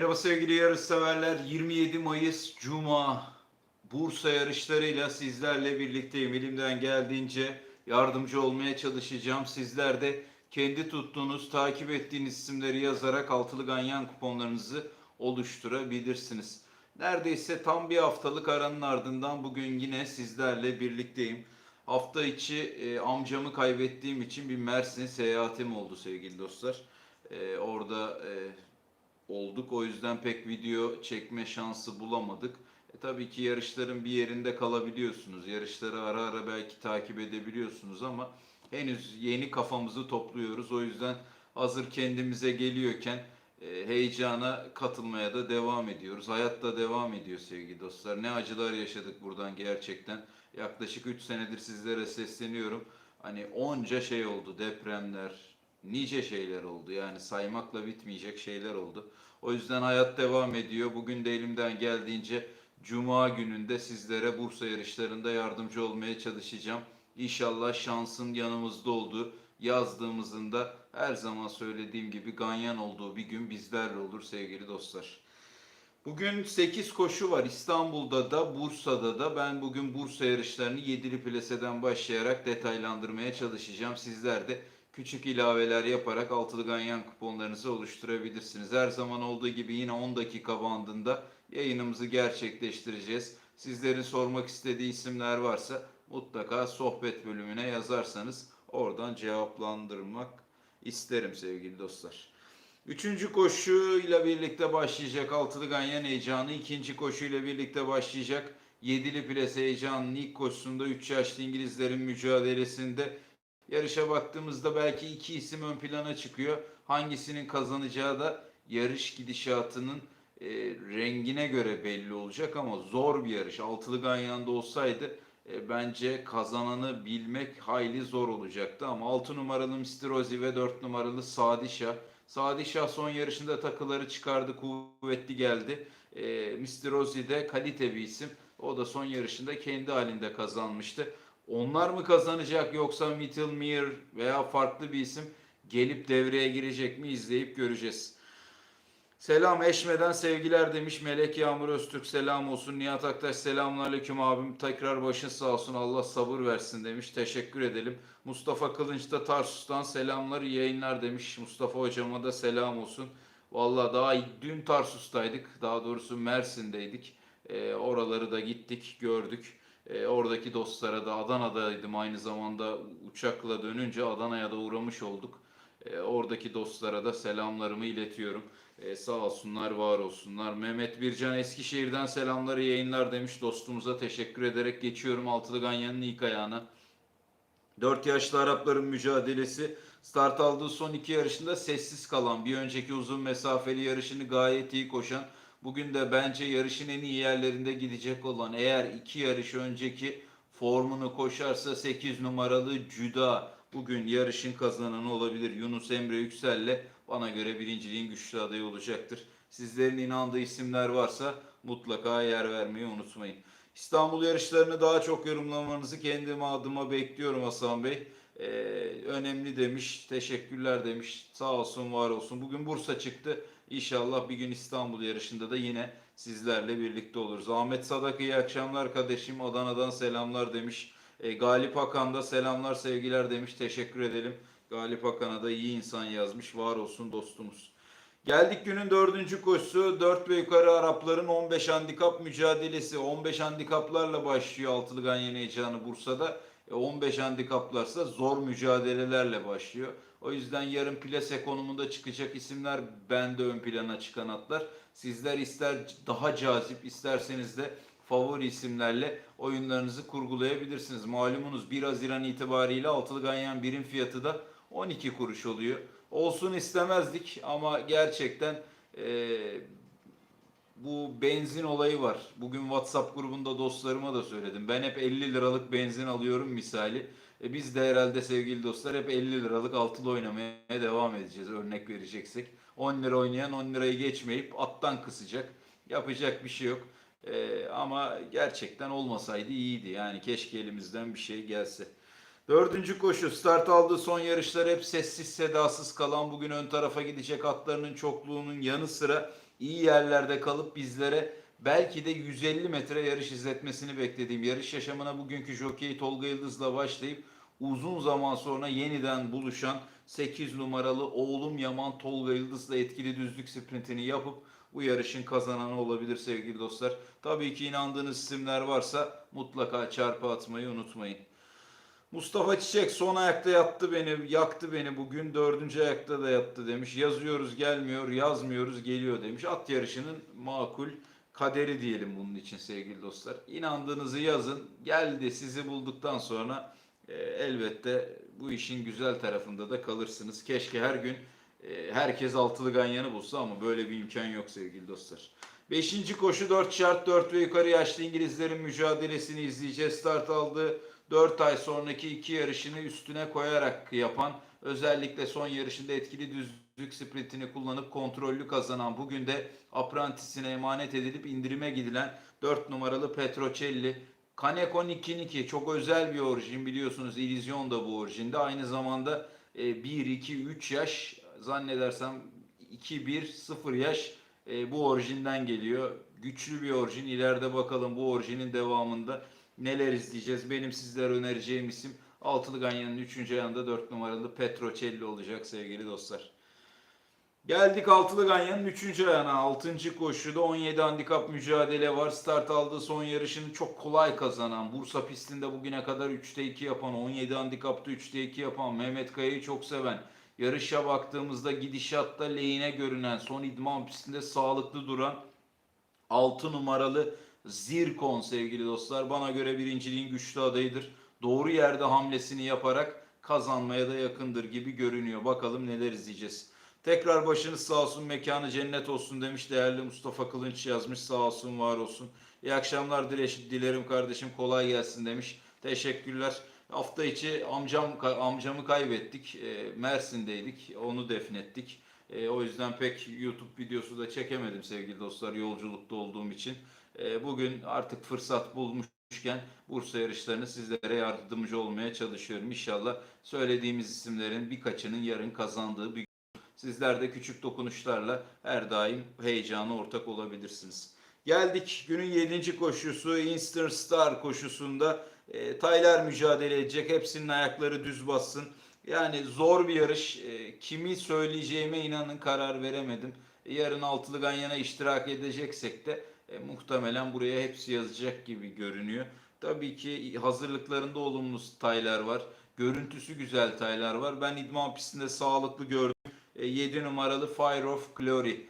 Merhaba sevgili yarışseverler. 27 Mayıs Cuma Bursa yarışlarıyla sizlerle birlikteyim. Elimden geldiğince yardımcı olmaya çalışacağım. Sizler de kendi tuttuğunuz, takip ettiğiniz isimleri yazarak altılı ganyan kuponlarınızı oluşturabilirsiniz. Neredeyse tam bir haftalık aranın ardından bugün yine sizlerle birlikteyim. Hafta içi e, amcamı kaybettiğim için bir Mersin seyahatim oldu sevgili dostlar. E, orada e, olduk. O yüzden pek video çekme şansı bulamadık. E, tabii ki yarışların bir yerinde kalabiliyorsunuz. Yarışları ara ara belki takip edebiliyorsunuz ama henüz yeni kafamızı topluyoruz. O yüzden hazır kendimize geliyorken e, heyecana katılmaya da devam ediyoruz. Hayat da devam ediyor sevgili dostlar. Ne acılar yaşadık buradan gerçekten. Yaklaşık 3 senedir sizlere sesleniyorum. Hani onca şey oldu. Depremler, nice şeyler oldu. Yani saymakla bitmeyecek şeyler oldu. O yüzden hayat devam ediyor. Bugün de elimden geldiğince Cuma gününde sizlere Bursa yarışlarında yardımcı olmaya çalışacağım. İnşallah şansın yanımızda olduğu, yazdığımızın da her zaman söylediğim gibi ganyan olduğu bir gün bizlerle olur sevgili dostlar. Bugün 8 koşu var İstanbul'da da Bursa'da da. Ben bugün Bursa yarışlarını 7'li plaseden başlayarak detaylandırmaya çalışacağım. Sizler de küçük ilaveler yaparak altılı ganyan kuponlarınızı oluşturabilirsiniz. Her zaman olduğu gibi yine 10 dakika bandında yayınımızı gerçekleştireceğiz. Sizlerin sormak istediği isimler varsa mutlaka sohbet bölümüne yazarsanız oradan cevaplandırmak isterim sevgili dostlar. Üçüncü koşuyla birlikte başlayacak altılı ganyan heyecanı. ikinci koşuyla birlikte başlayacak yedili plase heyecanının ilk koşusunda 3 yaşlı İngilizlerin mücadelesinde yarışa baktığımızda belki iki isim ön plana çıkıyor. Hangisinin kazanacağı da yarış gidişatının e, rengine göre belli olacak ama zor bir yarış. Altılı Ganyan'da olsaydı e, bence kazananı bilmek hayli zor olacaktı ama 6 numaralı Mr. Ozi ve 4 numaralı Sadişah Sadişah son yarışında takıları çıkardı, kuvvetli geldi. E, Mr. Ozi de kalite bir isim. O da son yarışında kendi halinde kazanmıştı. Onlar mı kazanacak yoksa Mittelmeer veya farklı bir isim gelip devreye girecek mi izleyip göreceğiz. Selam Eşme'den sevgiler demiş Melek Yağmur Öztürk selam olsun. Nihat Aktaş selamünaleyküm abim. Tekrar başın sağ olsun Allah sabır versin demiş. Teşekkür edelim. Mustafa Kılınç da Tarsus'tan selamlar iyi yayınlar demiş. Mustafa hocama da selam olsun. Valla daha dün Tarsus'taydık. Daha doğrusu Mersin'deydik. E, oraları da gittik gördük. E, oradaki dostlara da Adana'daydım aynı zamanda uçakla dönünce Adana'ya da uğramış olduk. E, oradaki dostlara da selamlarımı iletiyorum. E, sağ olsunlar, var olsunlar. Mehmet Bircan Eskişehir'den selamları yayınlar demiş dostumuza teşekkür ederek geçiyorum Altılı Ganyan'ın ilk ayağına. 4 yaşlı Arapların mücadelesi start aldığı son iki yarışında sessiz kalan bir önceki uzun mesafeli yarışını gayet iyi koşan bugün de bence yarışın en iyi yerlerinde gidecek olan eğer iki yarış önceki formunu koşarsa 8 numaralı Cüda bugün yarışın kazananı olabilir. Yunus Emre Yüksel'le bana göre birinciliğin güçlü adayı olacaktır. Sizlerin inandığı isimler varsa mutlaka yer vermeyi unutmayın. İstanbul yarışlarını daha çok yorumlamanızı kendim adıma bekliyorum Hasan Bey. Ee, önemli demiş, teşekkürler demiş. Sağ olsun, var olsun. Bugün Bursa çıktı. İnşallah bir gün İstanbul yarışında da yine sizlerle birlikte oluruz. Ahmet Sadak iyi akşamlar kardeşim. Adana'dan selamlar demiş. E, Galip Hakan da selamlar sevgiler demiş. Teşekkür edelim. Galip Hakan'a da iyi insan yazmış. Var olsun dostumuz. Geldik günün dördüncü koşusu. 4 ve yukarı Arapların 15 handikap mücadelesi. 15 handikaplarla başlıyor Altılı Ganyan heyecanı Bursa'da. E, 15 handikaplarsa zor mücadelelerle başlıyor. O yüzden yarın plase konumunda çıkacak isimler bende ön plana çıkan atlar. Sizler ister daha cazip isterseniz de favori isimlerle oyunlarınızı kurgulayabilirsiniz. Malumunuz 1 Haziran itibariyle altılı ganyan birim fiyatı da 12 kuruş oluyor. Olsun istemezdik ama gerçekten e, bu benzin olayı var. Bugün WhatsApp grubunda dostlarıma da söyledim. Ben hep 50 liralık benzin alıyorum misali. E biz de herhalde sevgili dostlar hep 50 liralık altılı oynamaya devam edeceğiz örnek vereceksek. 10 lira oynayan 10 lirayı geçmeyip attan kısacak. Yapacak bir şey yok. Ee, ama gerçekten olmasaydı iyiydi. Yani keşke elimizden bir şey gelse. Dördüncü koşu start aldığı son yarışlar hep sessiz sedasız kalan bugün ön tarafa gidecek atlarının çokluğunun yanı sıra iyi yerlerde kalıp bizlere belki de 150 metre yarış izletmesini beklediğim yarış yaşamına bugünkü jockey Tolga Yıldız'la başlayıp uzun zaman sonra yeniden buluşan 8 numaralı oğlum Yaman Tolga Yıldız'la etkili düzlük sprintini yapıp bu yarışın kazananı olabilir sevgili dostlar. Tabii ki inandığınız isimler varsa mutlaka çarpı atmayı unutmayın. Mustafa Çiçek son ayakta yattı beni, yaktı beni bugün. Dördüncü ayakta da yattı demiş. Yazıyoruz gelmiyor, yazmıyoruz geliyor demiş. At yarışının makul kaderi diyelim bunun için sevgili dostlar. İnandığınızı yazın. Geldi sizi bulduktan sonra e, elbette bu işin güzel tarafında da kalırsınız. Keşke her gün e, herkes altılı ganyanı bulsa ama böyle bir imkan yok sevgili dostlar. Beşinci koşu 4 şart 4 ve yukarı yaşlı İngilizlerin mücadelesini izleyeceğiz. Start aldı. 4 ay sonraki iki yarışını üstüne koyarak yapan, özellikle son yarışında etkili düzlük sprintini kullanıp kontrollü kazanan, bugün de aprantisine emanet edilip indirime gidilen 4 numaralı Petrocelli. Kaneko Nikiniki çok özel bir orijin biliyorsunuz. İllüzyon da bu orijinde. Aynı zamanda e, 1, 2, 3 yaş zannedersem 2, 1, 0 yaş e, bu orijinden geliyor. Güçlü bir orijin. İleride bakalım bu orijinin devamında neler izleyeceğiz. Benim sizlere önereceğim isim Altılı Ganyan'ın 3. ayağında 4 numaralı Petrocelli olacak sevgili dostlar. Geldik Altılı Ganyan'ın 3. ayağına. 6. koşuda 17 handikap mücadele var. Start aldığı son yarışını çok kolay kazanan, Bursa pistinde bugüne kadar 3'te 2 yapan, 17 handikapta 3'te 2 yapan, Mehmet Kaya'yı çok seven, yarışa baktığımızda gidişatta lehine görünen, son idman pistinde sağlıklı duran 6 numaralı Zirkon sevgili dostlar. Bana göre birinciliğin güçlü adayıdır. Doğru yerde hamlesini yaparak kazanmaya da yakındır gibi görünüyor. Bakalım neler izleyeceğiz. Tekrar başınız sağ olsun, mekanı cennet olsun demiş değerli Mustafa Kılınç yazmış. Sağ olsun, var olsun. İyi akşamlar dile- dilerim kardeşim. Kolay gelsin demiş. Teşekkürler. Hafta içi amcam amcamı kaybettik. E, Mersin'deydik. Onu defnettik. E, o yüzden pek YouTube videosu da çekemedim sevgili dostlar yolculukta olduğum için. E, bugün artık fırsat bulmuşken Bursa yarışlarını sizlere yardımcı olmaya çalışıyorum. İnşallah söylediğimiz isimlerin birkaçının yarın kazandığı bir Sizler de küçük dokunuşlarla her daim heyecana ortak olabilirsiniz. Geldik günün 7. koşusu Eastern Star koşusunda e, Taylar mücadele edecek. Hepsinin ayakları düz bassın. Yani zor bir yarış. E, kimi söyleyeceğime inanın karar veremedim. E, yarın Altılı Ganyan'a iştirak edeceksek de e, muhtemelen buraya hepsi yazacak gibi görünüyor. Tabii ki hazırlıklarında olumlu taylar var. Görüntüsü güzel taylar var. Ben idman pistinde sağlıklı gördüm. 7 numaralı Fire of Glory.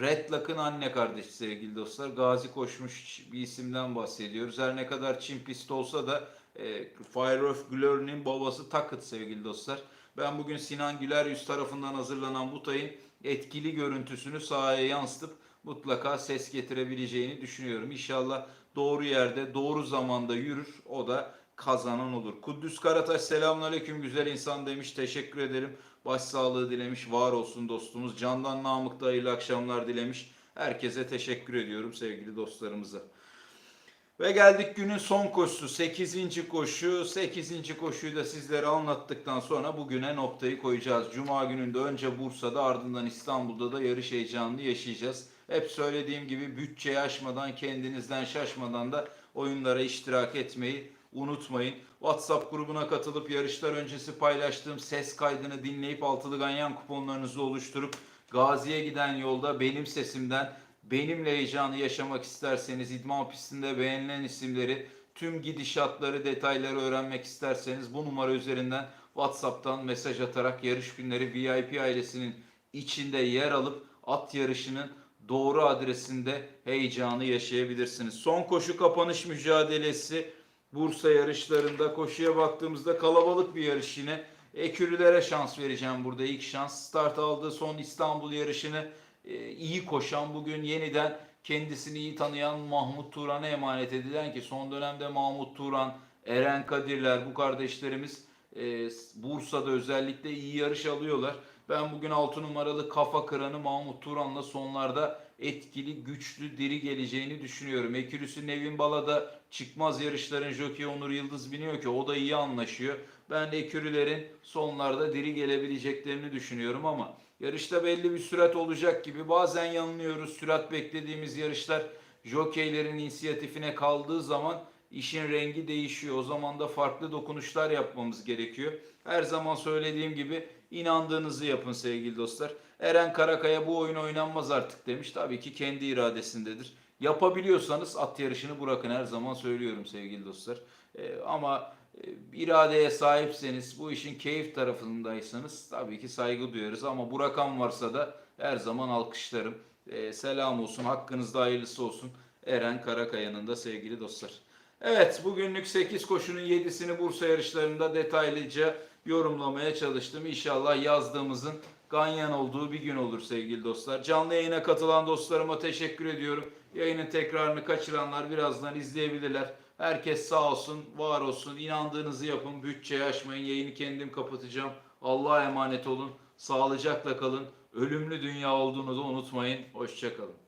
Red Lock'ın anne kardeşi sevgili dostlar. Gazi koşmuş bir isimden bahsediyoruz. Her ne kadar Çin pist olsa da e, Fire of Glory'nin babası Takıt sevgili dostlar. Ben bugün Sinan Güler yüz tarafından hazırlanan bu tayın etkili görüntüsünü sahaya yansıtıp mutlaka ses getirebileceğini düşünüyorum. İnşallah doğru yerde, doğru zamanda yürür. O da kazanan olur. Kudüs Karataş selamünaleyküm güzel insan demiş. Teşekkür ederim. Başsağlığı dilemiş. Var olsun dostumuz. Candan Namık hayırlı akşamlar dilemiş. Herkese teşekkür ediyorum sevgili dostlarımıza. Ve geldik günün son koşusu 8. koşu. 8. koşuyu da sizlere anlattıktan sonra bugüne noktayı koyacağız. Cuma gününde önce Bursa'da ardından İstanbul'da da yarış heyecanını yaşayacağız. Hep söylediğim gibi bütçeyi aşmadan kendinizden şaşmadan da oyunlara iştirak etmeyi unutmayın. WhatsApp grubuna katılıp yarışlar öncesi paylaştığım ses kaydını dinleyip altılı ganyan kuponlarınızı oluşturup Gazi'ye giden yolda benim sesimden benimle heyecanı yaşamak isterseniz idman pistinde beğenilen isimleri tüm gidişatları detayları öğrenmek isterseniz bu numara üzerinden WhatsApp'tan mesaj atarak yarış günleri VIP ailesinin içinde yer alıp at yarışının doğru adresinde heyecanı yaşayabilirsiniz. Son koşu kapanış mücadelesi Bursa yarışlarında koşuya baktığımızda kalabalık bir yarış yine. Ekürülere şans vereceğim burada ilk şans. Start aldığı son İstanbul yarışını iyi koşan bugün yeniden kendisini iyi tanıyan Mahmut Turan'a emanet edilen ki son dönemde Mahmut Turan, Eren Kadirler bu kardeşlerimiz e, Bursa'da özellikle iyi yarış alıyorlar. Ben bugün 6 numaralı kafa kıranı Mahmut Turan'la sonlarda etkili, güçlü, diri geleceğini düşünüyorum. Ekürüsü Nevin Bala'da çıkmaz yarışların jockey Onur Yıldız biniyor ki o da iyi anlaşıyor. Ben ekürülerin sonlarda diri gelebileceklerini düşünüyorum ama yarışta belli bir sürat olacak gibi. Bazen yanılıyoruz. Sürat beklediğimiz yarışlar jokeylerin inisiyatifine kaldığı zaman işin rengi değişiyor. O zaman da farklı dokunuşlar yapmamız gerekiyor. Her zaman söylediğim gibi inandığınızı yapın sevgili dostlar. Eren Karakaya bu oyun oynanmaz artık demiş. Tabii ki kendi iradesindedir. Yapabiliyorsanız at yarışını bırakın her zaman söylüyorum sevgili dostlar. Ee, ama e, iradeye sahipseniz bu işin keyif tarafındaysanız tabii ki saygı duyarız ama bu varsa da her zaman alkışlarım. Ee, selam olsun hakkınızda hayırlısı olsun Eren Karakaya'nın da sevgili dostlar. Evet bugünlük 8 koşunun 7'sini Bursa yarışlarında detaylıca yorumlamaya çalıştım. İnşallah yazdığımızın ganyan olduğu bir gün olur sevgili dostlar. Canlı yayına katılan dostlarıma teşekkür ediyorum. Yayının tekrarını kaçıranlar birazdan izleyebilirler. Herkes sağ olsun, var olsun. İnandığınızı yapın. Bütçeyi aşmayın. Yayını kendim kapatacağım. Allah'a emanet olun. Sağlıcakla kalın. Ölümlü dünya olduğunu da unutmayın. Hoşçakalın.